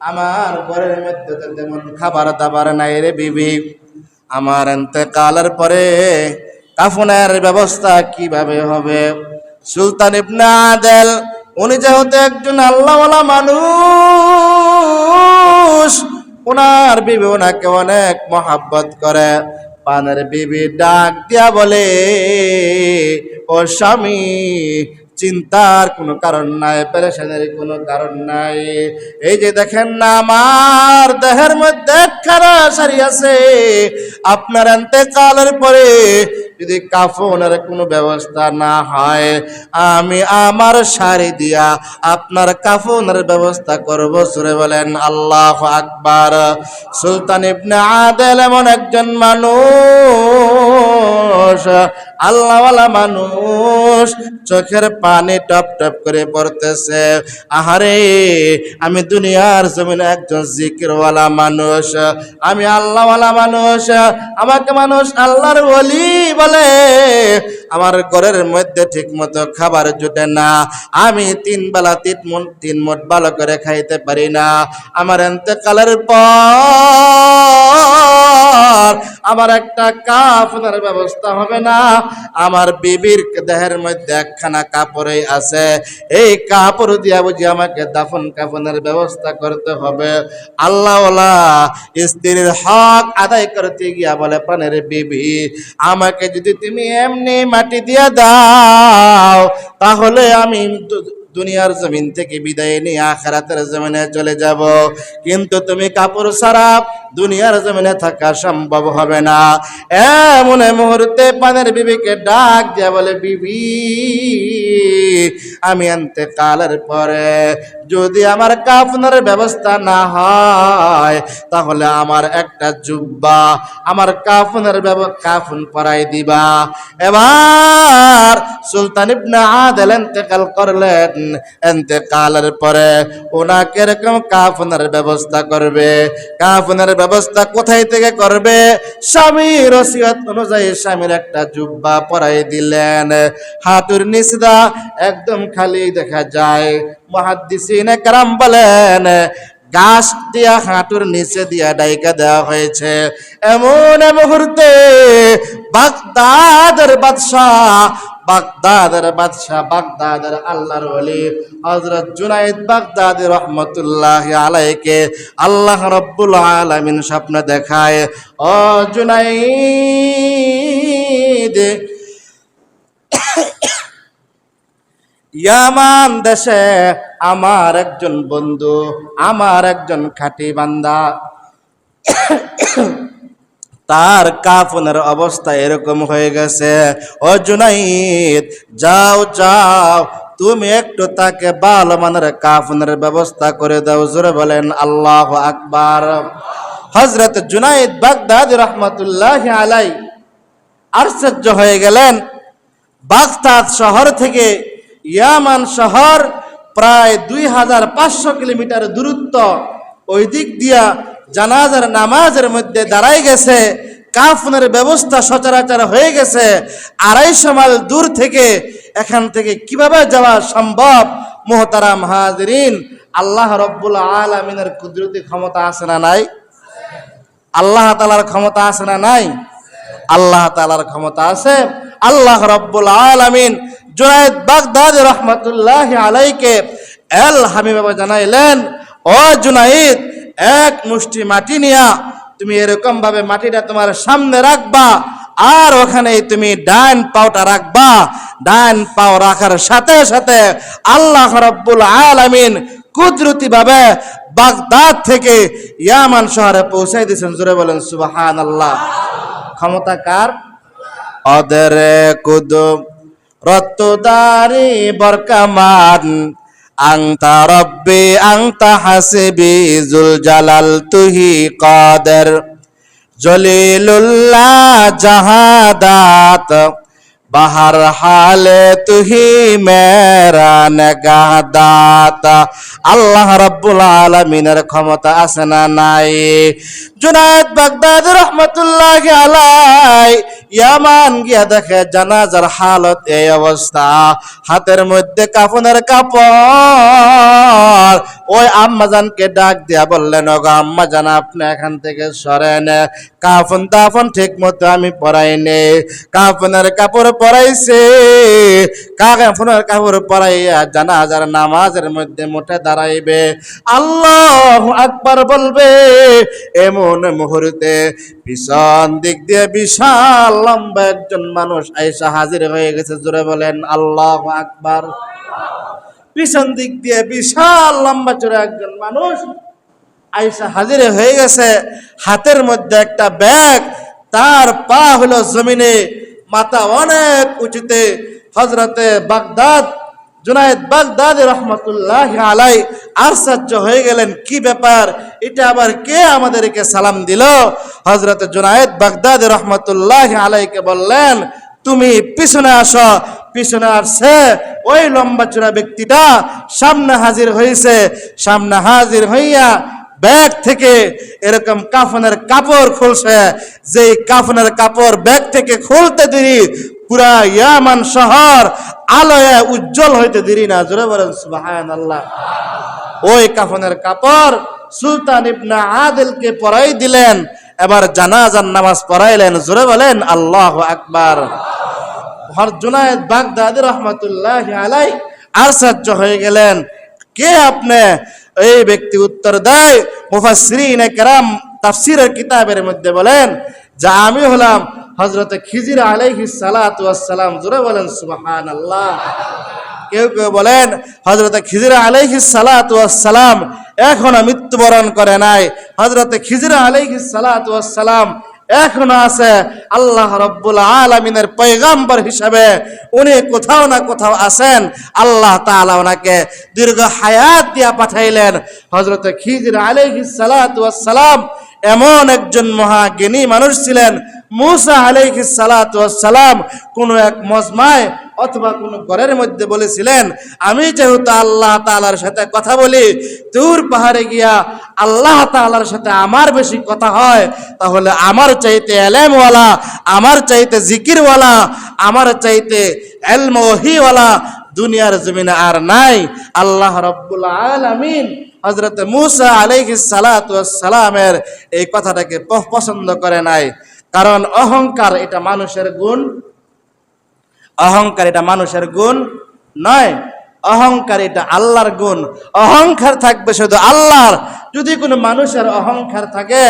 আমার ঘরের মধ্যে তো তেমন খাবার দাবার নাই রে বিবি। আমার এতেকালের পরে কাফনের ব্যবস্থা কীভাবে হবে? সুলতান ইবনে আদেল, উনি যেহেতু একজন আল্লাহওয়ালা মানুষ, ওনার বিবি ওনাকে অনেক মহাব্বত করে। পানের বিবি ডাক দিয়া বলে, ও স্বামী চিন্তার কোনো কারণ নাই, পেরেশানের কোনো কারণ নাই। এই যে দেখেন না, আমার দেহের মধ্যে খারা সারি আছে। আপনার কালের পরে যদি কাফনের কোনো ব্যবস্থা না হয়, আমি আমার শাড়ি দিয়া আপনার কাফনের ব্যবস্থা করব। সুরে বলেন, আল্লাহ আকবার। সুলতান ইবনে আদেল এমন একজন মানুষ আল্লাহওয়ালা মানুষ চোখের পানি টপ টপ করে পড়তেছে। আহারে, আমি দুনিয়ার জমিনে একজন জিকিরওয়ালা মানুষ, আমি আল্লাহওয়ালা মানুষ, আমাকে মানুষ আল্লাহর ওলি বলে, আমার ঘরের মধ্যে ঠিক মতো খাবার জুটে না, আমি তিন বেলা তিন মন তিন মোট ভালো করে খাইতে পারি না। আমার এতেকালের পর আমার একটা কাফনের ব্যবস্থা হবে না। আমার বিবির দেহের মধ্যে একখানা কাপড়ই আছে। এই কাপড় দিয়া বুঝি আমাকে দাফন কাফনের ব্যবস্থা করতে হবে। আল্লাহওয়ালা স্ত্রীর হক আদায় করতে গিয়া বলে, প্রাণের বিবি, আমাকে যদি তুমি এমনি মাটি দিয়ে দাও, তাহলে আমি দুনিয়ার জমিন থেকে বিদায় নিয়ে আখেরাতের জমিনে চলে যাব। কিন্তু তুমি কাপড় ছাড়া দুনিয়ার জমিনে থাকা সম্ভব হবে না। এমন মুহূর্তে পানের বিবিকে ডাক দিয়া বলে, বিবি, আমি আনতে কালের পরে যদি আমার কাফনের ব্যবস্থা না হয়, তাহলে আমার একটা জুব্বা আমার কাফনের কাফন পরাই দিবা। এবার সুলতান ইবনে আদেল ইন্তেকাল করলেন। ইন্তেকালের পরে ওনাকে এরকম কাফনের ব্যবস্থা করবে। কাফনের ব্যবস্থা কোথায় থেকে করবে? স্বামীর ওসিয়ত অনুযায়ী স্বামীর একটা জুব্বা পরাই দিলেন। হাতুর নিচদা একদম খালি দেখা যায়। মহাদ্দিসিনে কারাম বলেন, গাছ দিয়া হাঁটুর নিচে দিয়া ডাইকা দেওয়া হয়েছে। এমন মুহূর্তে বাগদাদের বাদশাহ বাগদাদের বাদশাহ, বাগদাদের আল্লাহর ওলি। হযরত জুনাইদ বাগদাদি রহমতুল্লাহ আলাইকে আল্লাহ রব্বুল আলামিন স্বপ্ন দেখায়, ও জুনাইদ, ইয়ামান দেশে আমার একজন বন্ধু, আমার একজন খাঁটি বান্দা। তার কাফনের অবস্থা এরকম হয়ে গেছে। ও জুনাইদ, যাও যাও, তুমি একটু তাকে ভালো মানের কাফনের ব্যবস্থা করে দাও। জোরে বলেন, আল্লাহ আকবার। হজরত জুনাইদ বাগদাদ রহমতুল্লাহ আলাই আশ্চর্য হয়ে গেলেন। বাগদাদ শহর থেকে ইয়ামান শহর প্রায় দুই হাজার পাঁচশো কিলোমিটার দূরত্ব। ওই দিক দিয়া জানাজার নামাজের মধ্যে দাঁড়াই গেছে, কাফনের ব্যবস্থা সচরাচর হয়ে গেছে, আড়াইশো মাইল দূর থেকে এখান থেকে কীভাবে যাওয়া সম্ভব? মোহতারাম হাজরিন, আল্লাহ রব্বুল আলমিনের কুদরতি ক্ষমতা আছে না নাই? আল্লাহ তালার ক্ষমতা আছে না নাই? আল্লাহ তালার ক্ষমতা আছে। আল্লাহ রব্বুল আলামিন জুনাইদ বাগদাদ রহমতুল্লাহ আলাইকে এল হামি বাবা জানাইলেন, ও জুনাইদ এক মুষ্টি মাটি নিয়া তুমি এরকম ভাবে মাটিটা তোমার সামনে রাখবা, আর ওখানে তুমি ডান পাওটা রাখবা। ডান পাও রাখার সাথে সাথে আল্লাহ রব্বুল আলামিন কুদরতি ভাবে বাগদাদ থেকে ইয়ামান শহরে পৌঁছাই দিয়েছেন। জোরে বলেন সুবাহান আল্লাহ ক্ষমতা কার? অদরে কুদুম রত্তদারি বরকামান আংতা রব্বি আংতা হাসিবি জুল জালাল তুহি কাদের। জলিলুল্লাহ জাহাদাত, বাহার হালে তুহি মেরা নেগাদাত। আল্লাহ রাব্বুল আলামিনের ক্ষমতা আছে না নাই? জুনায়েদ বাগদাদ রহমতুল্লাহ আলাই ইয়ামান গিয়া দেখে জানাজার হালত এই অবস্থা। হাতের মধ্যে কাফনের কাপড়। ওই আম্মাজানকে ডাক দিয়া বললেন, ওগো আম্মাজান আপনি এখান থেকে সরেন। কাফন তাফন ঠিক মতো আমি পরাইনি। কাফনের কাপড় পরাইছে। কাফনের কাপড় পরাইয়া জানাজার নামাজের মধ্যে মোটে দাঁড়াইবে। আল্লাহ আকবার বলবে, এমন মুহূর্তে পিছন দিক দিয়ে বিশাল লম্বা একজন মানুষ আইসা হাজির হয়ে গেছে, জোরে বলেন, আল্লাহ আকবার। পিছন দিক দিয়ে বিশাল লম্বা চোরে একজন মানুষ আইসা হাজির হয়ে গেছে। হাতের মধ্যে একটা ব্যাগ, তার পা হলো জমিনে, মাথা অনেক উঁচুতে। হজরতে বাগদাদ জুনায়েদ বাগদাদ রহমতুল্লাহ আলাই আশ্চর্য হয়ে গেলেন, কি ব্যাপার? এটা আবার কে আমাদেরকে সালাম দিল? হজরত জুনায়েদ বাগদাদ রহমতুল্লাহ আলাইকে বললেন, তুমি পিছনে আসো, পিছনে আসছে ওই লম্বা চূড়া ব্যক্তিটা সামনে হাজির হয়েছে সামনে হাজির হইয়া ব্যাগ থেকে এরকম কাফনের কাপড় খুলছে। যেই কাফনের কাপড় ব্যাগ থেকে খুলতে দেরি, পুরা ইয়ামান শহর আলোয় উজ্জ্বল হইতে দেরি না। জোরে বলেন সুবাহান আল্লাহ ওই কাফনের কাপড় সুলতান ইবনা আদিলকে পরাই দিলেন, এবার জানাজার নামাজ পড়াইলেন। জোরে বলেন, আল্লাহ আকবার। হর জুনায়েদ বাগদাদি রহমতুল্লাহ আলাই আশ্চর্য হয়ে গেলেন। কে আপনি? এই ব্যক্তি উত্তর দেয় মুফাসসিরিন কেরাম তাফসিরের কিতাবের মধ্যে বলেন, যে আমি হলাম হজরত খিজির আলাইহি সালাতু ওয়াস সালাম জোরে বলেন, সুবহানাল্লাহ। কেউ কেউ বলেন হজরত খিজির আলাইহি সালাতু ওয়াস সালাম এখনও মৃত্যুবরণ করে নাই। হজরত খিজির আলাইহিস সালাতু ওয়াস সালাম এখনও আছে। আল্লাহ রব্বুল আলমিনের পয়গাম্বর হিসাবে উনি কোথাও না কোথাও আছেন। আল্লাহ তাআলা ওনাকে দীর্ঘ হায়াত দিয়া পাঠাইলেন। হজরত খিজির ওয়াস সালাম এমন একজন মহাজ্ঞানী মানুষ ছিলেন, মুসা ওয়াস সালাম কোন এক মজমায় অথবা কোন ঘরের মধ্যে বলেছিলেন, আমি যেহেতু আল্লাহ তাআলার সাথে কথা বলি, দূর পাহাড়ে গিয়া আল্লাহ তাআলার সাথে আমার বেশি কথা হয়, তাহলে আমার চাইতে এলেমওয়ালা, আমার চাইতে জিকিরওয়ালা, আমার চাইতে এলম ওহিওয়ালা দুনিয়ার জমিনে আর নাই। আল্লাহ রব্বুল আলামিন হজরত মুসা ওয়াস সালামের এই কথাটাকে পছন্দ করে নাই। কারণ অহংকার এটা মানুষের গুণ, অহংকার এটা মানুষের গুণ নয়। অহংকার এটা আল্লাহর গুণ। অহংকার থাকবে শুধু আল্লাহর। যদি কোনো মানুষের অহংকার থাকে,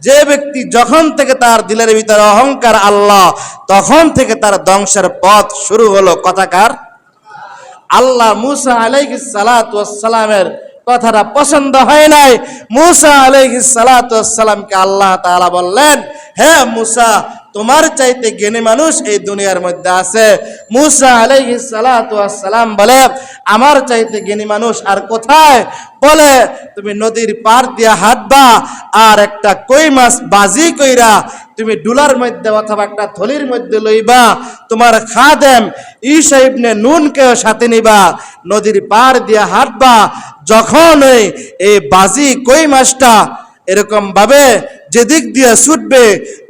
যে ব্যক্তি যখন থেকে তার দিলের ভিতরে অহংকার আল্লাহ, তখন থেকে তার ধ্বংসের পথ শুরু হলো। কথাকার আল্লাহ মুসা আলাইহিস সালামের কথাটা পছন্দ হয় নাই। মুসা ওয়াস সালামকে আল্লাহ তাআলা বললেন, হে মুসা, তোমার চাইতে জ্ঞানী মানুষ এই দুনিয়ার মধ্যে আছে। মুসা আলাইহিস সালাতু সালাম বলে, আমার চাইতে জ্ঞানী মানুষ আর কোথায়? বলে, তুমি নদীর পার দিয়া হাঁটবা আর একটা কই মাছ বাজি কইরা তুমি ডুলার মধ্যে অথবা একটা থলির মধ্যে লইবা। তোমার খাদেম ইবনে নুনকেও সাথে নিবা। নদীর পার দিয়া হাঁটবা যখন এই বাজি কই মাছটা, এরকম ভাবে যেদিক দিয়ে ছুটবে,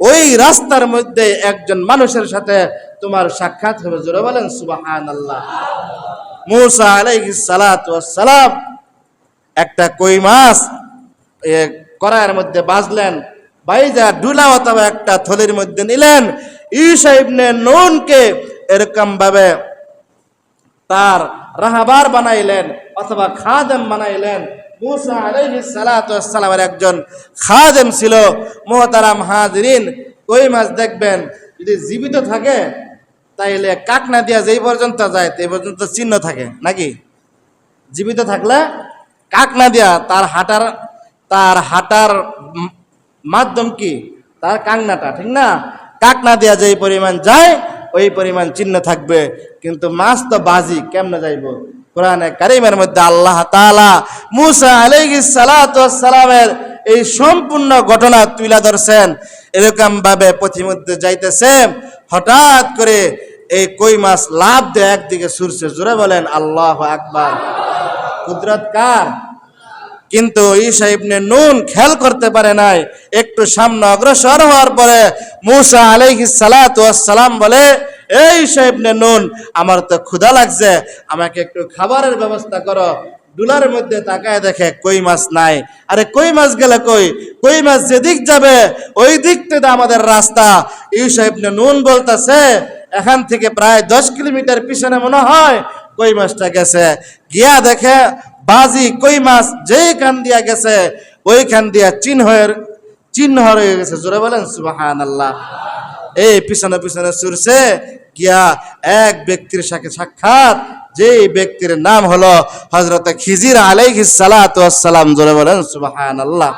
ওই রাস্তার মধ্যে একজন মানুষের সাথে তোমার সাক্ষাৎ হবে। জোরে বলেন সুবাহান আল্লাহ মুসা ওয়াস সালাম একটা কই মাছ, এ কড়াইয়ের মধ্যে বাজলেন বাইজা ডুলা অথবা একটা থলির মধ্যে নিলেন। ঈশা ইবনে নুনকে এরকম ভাবে তার রাহাবার বানাইলেন অথবা খাদেম বানাইলেন। মুসা আলাইহিস সালাতু ওয়াস সালামের একজন খাদেম ছিল, মোহতারাম হাজরিন। কই মাছ দেখবেন, যদি জীবিত থাকে, তাইলে কাকনা দিয়া যেই পর্যন্ত যায় এই পর্যন্ত চিহ্ন থাকে, নাকি? জীবিত থাকলে কাক না দিয়া তার হাঁটার তার হাঁটার মাধ্যম কি? তার কাংনাটা ঠিক না? কাক না দিয়া যেই পরিমাণ যায় ওই পরিমাণ চিহ্ন থাকবে। কিন্তু মাছ তো বাজি, কেমনে যাইব? কোরআনে কারিমের মধ্যে আল্লাহ তাআলা মুসা আলাইহিস সালাতু ওয়াস সালামের এই সম্পূর্ণ ঘটনা তুলে ধরছেন। এরকম ভাবে পথিমধ্যে যাইতেছে, হঠাৎ করে এই কই মাছ লাভ দেয় একদিকে সুরছে জোরে বলেন, আল্লাহ আকবার। কুদরত কার? কিন্তু ঈশা ইবনে নুন খেয়াল করতে পারে নাই, একটু সামনে অগ্রসর হওয়ার পরে মুসা ওয়াস সালাম বলে, এই ঈশা ইবনে নুন, আমার তো ক্ষুধা লাগছে, আমাকে একটু খাবারের ব্যবস্থা করো। ডুলার মধ্যে তাকায় দেখে কই মাছ নাই। আরে কই মাছ গেলে কই? কই মাছ যেদিক যাবে, ওই দিক থেকে আমাদের রাস্তা। ঈশা ইবনে নুন বলতাছে, এখান থেকে প্রায় দশ কিলোমিটার পিছনে মনে হয় কই মাছটা গেছে। গিয়া দেখে বাজি, কই মাছ যেখান দিয়া গেছে ওইখান দিয়া চিহ্ন চিহ্ন হয়ে গেছে। জোরে বলেন সুবাহান আল্লাহ এই পিছনে পিছনে চুরছে গিয়া এক ব্যক্তির সাথে সাক্ষাৎ যে ব্যক্তির নাম হলো হজরত খিজির আলাইহিস সালাতু সালাম জোরে বলেন সুবাহান আল্লাহ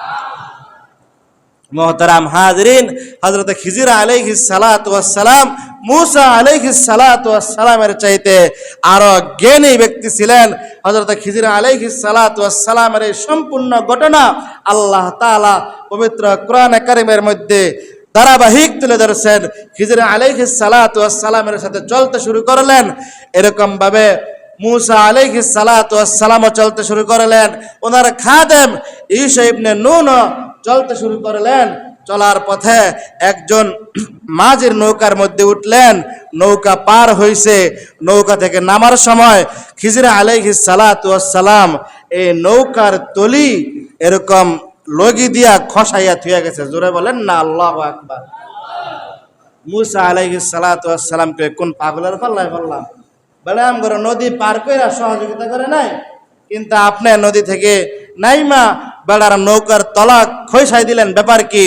মোহতারাম হাজরিন হজরত খিজির আলাইহিস সালাতু ওয়াস সালাম মুসা আলাইহিস সালাতু ওয়াস সালামের চাইতে আরও জ্ঞানী ব্যক্তি ছিলেন। হজরত খিজির আলাইহিস সালাতু ওয়াস সালামের এই সম্পূর্ণ ঘটনা আল্লাহ তাআলা পবিত্র কোরআন কারিমের মধ্যে ধারাবাহিক তুলে ধরেছেন। খিজির আলাইহিস সালাতু ওয়াস সালামের সাথে চলতে শুরু করলেন। এরকম ভাবে মুসা আলাইহিস সালাতু ওয়াস সালামও চলতে শুরু করলেন। ওনার খাদেম ঈসা ইবনে নুনও চলতে শুরু করলেন। চলার পথে একজন মাঝের নৌকার মধ্যে উঠলেন, নৌকা পার হইছে। নৌকা থেকে নামার সময় খিজরা আলাইহি সালাম এই নৌকার তলি এরকম লগি দিয়া খসাইয়া থুয়ে গেছে। জোরে বলেন না, আল্লাহু আকবার। মুসা আলাইহিস সালাতু ওয়াস সালামকে কোন পাগলের পাল্লায় বললাম? বলে আমগর নদী পার কইরা সহযোগিতা করে নাই। কিন্তু আপনি নদী থেকে নাইমা বেড়ার নৌকার তলা খৈসাই দিলেন। ব্যাপার কি?